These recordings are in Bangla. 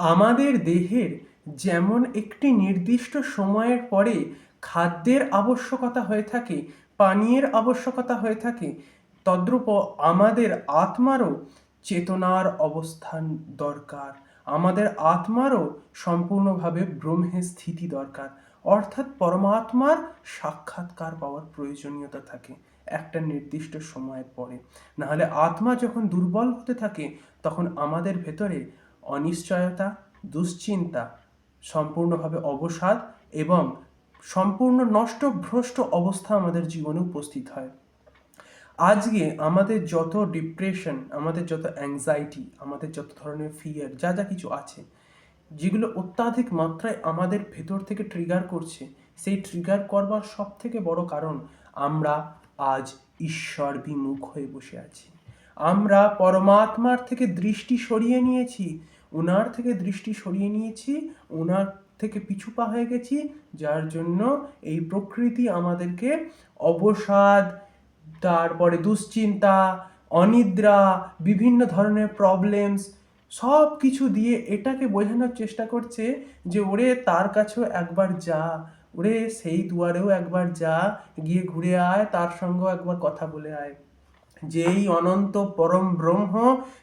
আমাদের দেহের যেমন একটি নির্দিষ্ট সময়ের পরে খাদ্যের আবশ্যকতা হয়ে থাকে, পানীয়ের আবশ্যকতা হয়ে থাকে, তদ্রূপ আমাদের আত্মারও চেতনার অবস্থান দরকার। আমাদের আত্মারও সম্পূর্ণভাবে ব্রহ্মে স্থিতি দরকার। অর্থাৎ পরমাত্মার সাক্ষাৎকার পাওয়ার প্রয়োজনীয়তা থাকে একটা নির্দিষ্ট সময়ের পরে। নাহলে আত্মা যখন দুর্বল হতে থাকে, তখন আমাদের ভেতরে অনিশ্চয়তা, দুশ্চিন্তা, সম্পূর্ণভাবে অবসাদ এবং সম্পূর্ণ নষ্ট ভ্রষ্ট অবস্থা আমাদের জীবনে উপস্থিত হয়। আজকে আমাদের যত ডিপ্রেশন আমাদের যত অ্যাংজাইটি আমাদের যত ধরনের ফিয়ার যা যা কিছু আছে, যেগুলো অত্যাধিক মাত্রায় আমাদের ভেতর থেকে ট্রিগার করছে, সেই ট্রিগার করবার সব থেকে বড় কারণ আমরা আজ ঈশ্বর বিমুখ হয়ে বসে আছি। আমরা পরমাত্মার থেকে দৃষ্টি সরিয়ে নিয়েছি ওনার থেকে দৃষ্টি সরিয়ে নিয়েছি ওনার থেকে পিছু পা হয়ে গেছি, যার জন্য এই প্রকৃতি আমাদেরকে অবসাদ, তারপরে দুশ্চিন্তা, অনিদ্রা, বিভিন্ন ধরনের প্রবলেমস সব কিছু দিয়ে এটাকে বোঝানোর চেষ্টা করছে যে, ওরে, তার কাছেও একবার যা, ওরে, সেই দুয়ারেও একবার যা, গিয়ে ঘুরে আয়, তার সঙ্গেও একবার কথা বলে আয়। যেই অনন্ত পরম ব্রহ্ম,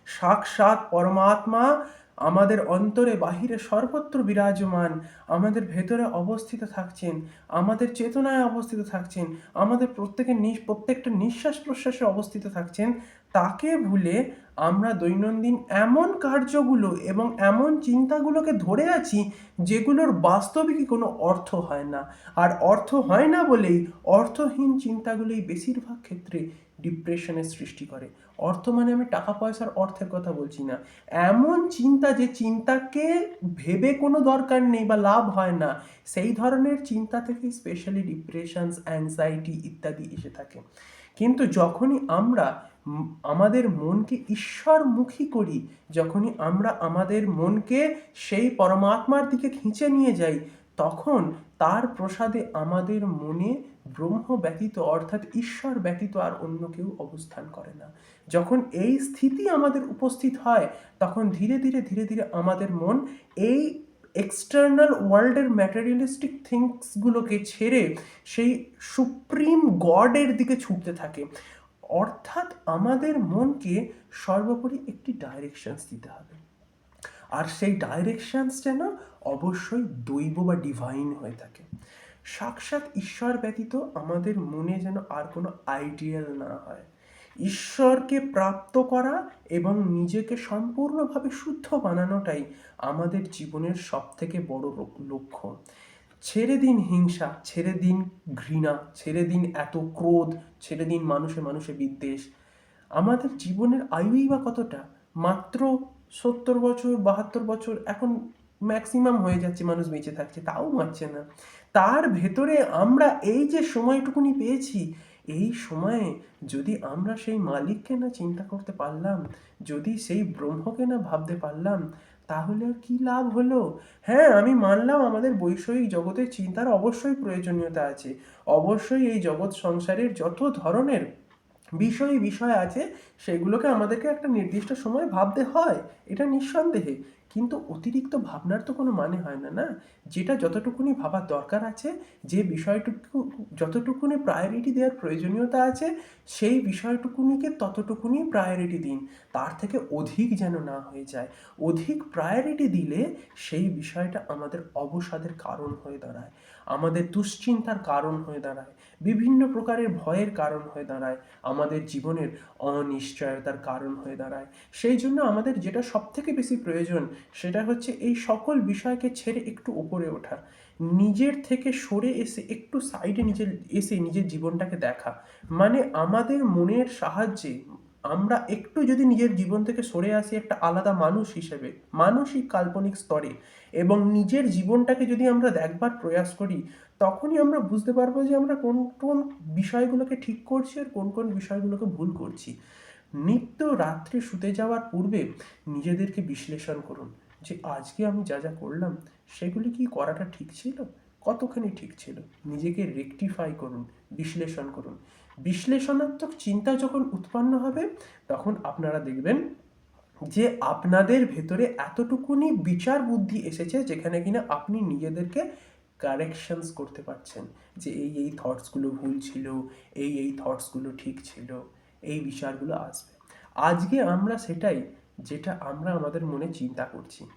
সাক্ষাৎ পরমাত্মা আমাদের অন্তরে বাহিরে সর্বত্র বিরাজমান, আমাদের ভেতরে অবস্থিত থাকছেন, আমাদের চেতনায় অবস্থিত থাকছেন, আমাদের প্রত্যেকের প্রত্যেকটা নিঃশ্বাস প্রশ্বাসে অবস্থিত থাকছেন তাকে ভুলে আমরা দৈনন্দিন এমন কার্যগুলো এবং এমন চিন্তাগুলোকে ধরে আছি, যেগুলোর বাস্তবিকই কোনো অর্থ হয় না। আর অর্থ হয় না বলেই অর্থহীন চিন্তাগুলোই বেশিরভাগ ক্ষেত্রে ডিপ্রেশনের সৃষ্টি করে। অর্থ মানে আমি টাকা পয়সার অর্থের কথা বলছি না। এমন চিন্তা যে চিন্তাকে ভেবে কোনো দরকার নেই বা লাভ হয় না, সেই ধরনের চিন্তা থেকে স্পেশালি ডিপ্রেশনস অ্যাংজাইটি ইত্যাদি এসে থাকে। কিন্তু যখনই আমরা আমাদের মনকে ঈশ্বরমুখী করি, যখনই আমরা আমাদের মনকে সেই পরমাত্মার দিকে খিঁচে নিয়ে যাই, তখন তার প্রসাদে আমাদের মনে ব্রহ্ম ব্যতীত, অর্থাৎ ঈশ্বর ব্যতীত আর অন্য কেউ অবস্থান করে না। যখন এই স্থিতি আমাদের উপস্থিত হয়, তখন ধীরে ধীরে ধীরে ধীরে আমাদের মন এই এক্সটার্নাল ওয়ার্ল্ডের ম্যাটেরিয়ালিস্টিক থিংসগুলোকে ছেড়ে সেই সুপ্রিম গডের দিকে ছুটতে থাকে। অর্থাৎ আমাদের মনকে সর্বোপরি একটি ডাইরেকশানস দিতে হবে। আর সেই ডাইরেকশনস যেন অবশ্যই দৈব বা ডিভাইন হয়ে থাকে। সাক্ষাৎ ঈশ্বর ব্যতীত আমাদের মনে যেন আর কোনো আইডিয়াল না হয়। ঈশ্বরকে প্রাপ্ত করা এবং নিজেকে সম্পূর্ণভাবে শুদ্ধ বানানোটাই আমাদের জীবনের সব থেকে বড় লক্ষ্য। ছেড়ে দিন হিংসা, ছেড়ে দিন ঘৃণা, ছেড়ে দিন এত ক্রোধ, ছেড়ে দিন মানুষে মানুষে বিদ্বেষ। আমাদের জীবনের আয়ুই বা কতটা? মাত্র সত্তর বছর, বাহাত্তর বছর, এখন ম্যাক্সিমাম হয়ে যাচ্ছে, মানুষ বেঁচে থাকছে, তাও মারছে না। তার ভেতরে আমরা এই যে সময়টুকুনি পেয়েছি এই সময়ে যদি আমরা সেই মালিককে না চিন্তা করতে পারলাম, যদি সেই ব্রহ্মকে না ভাবতে পারলাম, তাহলে আর কি লাভ হলো? হ্যাঁ আমি মানলাম আমাদের বৈষয়িক জগতের চিন্তার অবশ্যই প্রয়োজনীয়তা আছে। অবশ্যই এই জগৎ সংসারের যত ধরনের বিষয় বিষয় আছে, সেগুলোকে আমাদেরকে একটা নির্দিষ্ট সময় ভাবতে হয়। এটা নিঃসন্দেহে। কিন্তু অতিরিক্ত ভাবনার তো কোনো মানে হয় না না? যেটা যতটুকুনি ভাবার দরকার আছে, যে বিষয়টুকু, যতটুকুনি প্রায়োরিটি দেওয়ার প্রয়োজনীয়তা আছে, সেই বিষয়টুকুনিকে ততটুকুনি প্রায়োরিটি দিন। তার থেকে অধিক যেন না হয়ে যায়। অধিক প্রায়োরিটি দিলে সেই বিষয়টা আমাদের অবসাদের কারণ হয়ে দাঁড়ায়। আমাদের দুশ্চিন্তার কারণ হয়ে দাঁড়ায়। বিভিন্ন প্রকারের ভয়ের কারণ হয়ে দাঁড়ায়। আমাদের জীবনের অনিশ্চয়তার কারণ হয়ে দাঁড়ায়। সেই জন্য আমাদের যেটা সব থেকে বেশি প্রয়োজন সেটা হচ্ছে এই সকল বিষয়কে ছেড়ে একটু উপরে ওঠা। নিজের থেকে সরে এসে একটু সাইডে নিজের এসে নিজের জীবনটাকে দেখা। মানে আমাদের মনের সাহায্যে আমরা একটু যদি নিজের জীবন থেকে সরে আসি একটা আলাদা মানুষ হিসেবে মানসিক কাল্পনিক স্তরে। এবং নিজের জীবনটাকে যদি আমরা দেখবার প্রয়াস করি, তখনই আমরা বুঝতে পারব যে আমরা কোন কোন বিষয়গুলোকে ঠিক করছি আর কোন কোন বিষয়গুলোকে ভুল করছি। নিত্য রাত্রে শুতে যাওয়ার পূর্বে নিজেদেরকে বিশ্লেষণ করুন যে আজকে আমি যা যা করলাম, সেগুলি কি করাটা ঠিক ছিল? কতখানি ঠিক ছিল? নিজেকে রেকটিফাই করুন, বিশ্লেষণ করুন। বিশ্লেষণাত্মক চিন্তা যখন উৎপন্ন হবে, তখন আপনারা দেখবেন যে আপনাদের ভেতরে এতটুকুনি বিচার বুদ্ধি এসেছে যেখানে কিনা আপনি নিজেদেরকে কারেকশনস করতে পারছেন যে এই এই থটসগুলো ভুল ছিল, এই এই থটসগুলো ঠিক ছিল। এই বিচারগুলো আসবে। আজকে আমরা সেটাই যেটা আমরা আমাদের মনে চিন্তা করছি।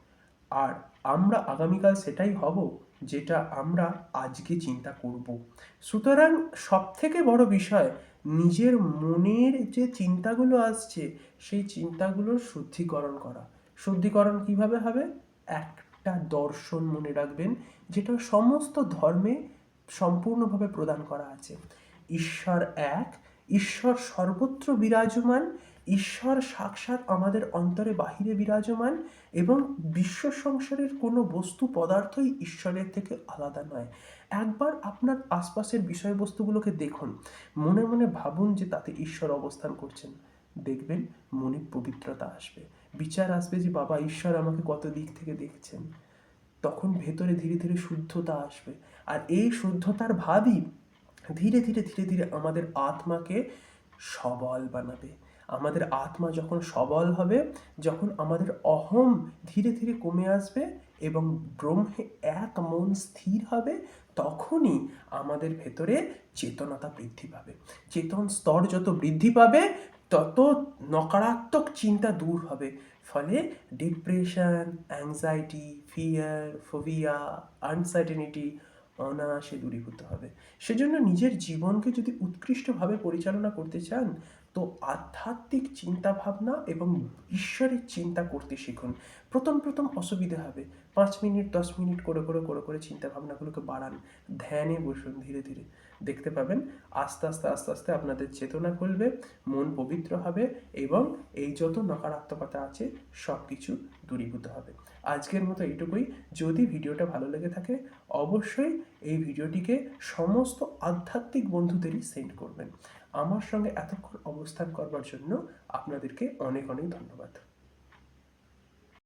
আর আমরা আগামীকাল সেটাই হব যেটা আমরা আজকে চিন্তা করব। সুতরাং সব থেকে বড় বিষয় নিজের মনের যে চিন্তাগুলো আসছে, সেই চিন্তাগুলোর শুদ্ধিকরণ করা। শুদ্ধিকরণ কীভাবে হবে? একটা দর্শন মনে রাখবেন, যেটা সমস্ত ধর্মে সম্পূর্ণভাবে প্রদান করা আছে। ঈশ্বর এক ঈশ্বর সর্বত্র বিরাজমান, ঈশ্বর সাক্ষাৎ আমাদের অন্তরে বাহিরে বিরাজমান এবং বিশ্ব সংসারের কোনো বস্তু পদার্থই ঈশ্বরের থেকে আলাদা নয়। একবার আপনার আশপাশের বিষয়বস্তুগুলোকে দেখুন, মনে মনে ভাবুন যে তাতে ঈশ্বর অবস্থান করছেন। দেখবেন মনে পবিত্রতা আসবে। বিচার আসবে যে, বাবা, ঈশ্বর আমাকে কত দিক থেকে দেখছেন? তখন ভেতরে ধীরে ধীরে শুদ্ধতা আসবে। আর এই শুদ্ধতার ভাবই ধীরে ধীরে ধীরে ধীরে আমাদের আত্মাকে সবল বানাবে। আমাদের আত্মা যখন সবল হবে, যখন আমাদের অহম ধীরে ধীরে কমে আসবে এবং ব্রহ্মে এক মন স্থির হবে, তখনই আমাদের ভেতরে চেতনতা বৃদ্ধি পাবে। চেতন স্তর যত বৃদ্ধি পাবে, তত নকারাত্মক চিন্তা দূর হবে। ফলে depression anxiety fear phobia uncertainty অনায়াসে দূরীভূত হবে। সেজন্য নিজের জীবনকে যদি উৎকৃষ্টভাবে পরিচালনা করতে চান, তো আধ্যাত্মিক চিন্তাভাবনা এবং ঈশ্বরের চিন্তা করতে শিখুন। প্রথম প্রথম অসুবিধা হবে। পাঁচ মিনিট, দশ মিনিট করে করে করে করে চিন্তা ভাবনাগুলোকে বাড়ান। ধ্যানে বসুন ধীরে ধীরে। দেখতে পাবেন আস্তে আস্তে আস্তে আস্তে আপনাদের চেতনা খুলবে, মন পবিত্র হবে এবং এই যত নকারাত্মকতা আছে সব কিছু দূরীভূত হবে। আজকের মতো এইটুকুই। যদি ভিডিওটা ভালো লেগে থাকে, অবশ্যই এই ভিডিওটিকে সমস্ত আধ্যাত্মিক বন্ধুদেরই সেন্ড করবেন। আমার সঙ্গে এতক্ষণ অবস্থান করবার জন্য আপনাদেরকে অনেক অনেক ধন্যবাদ।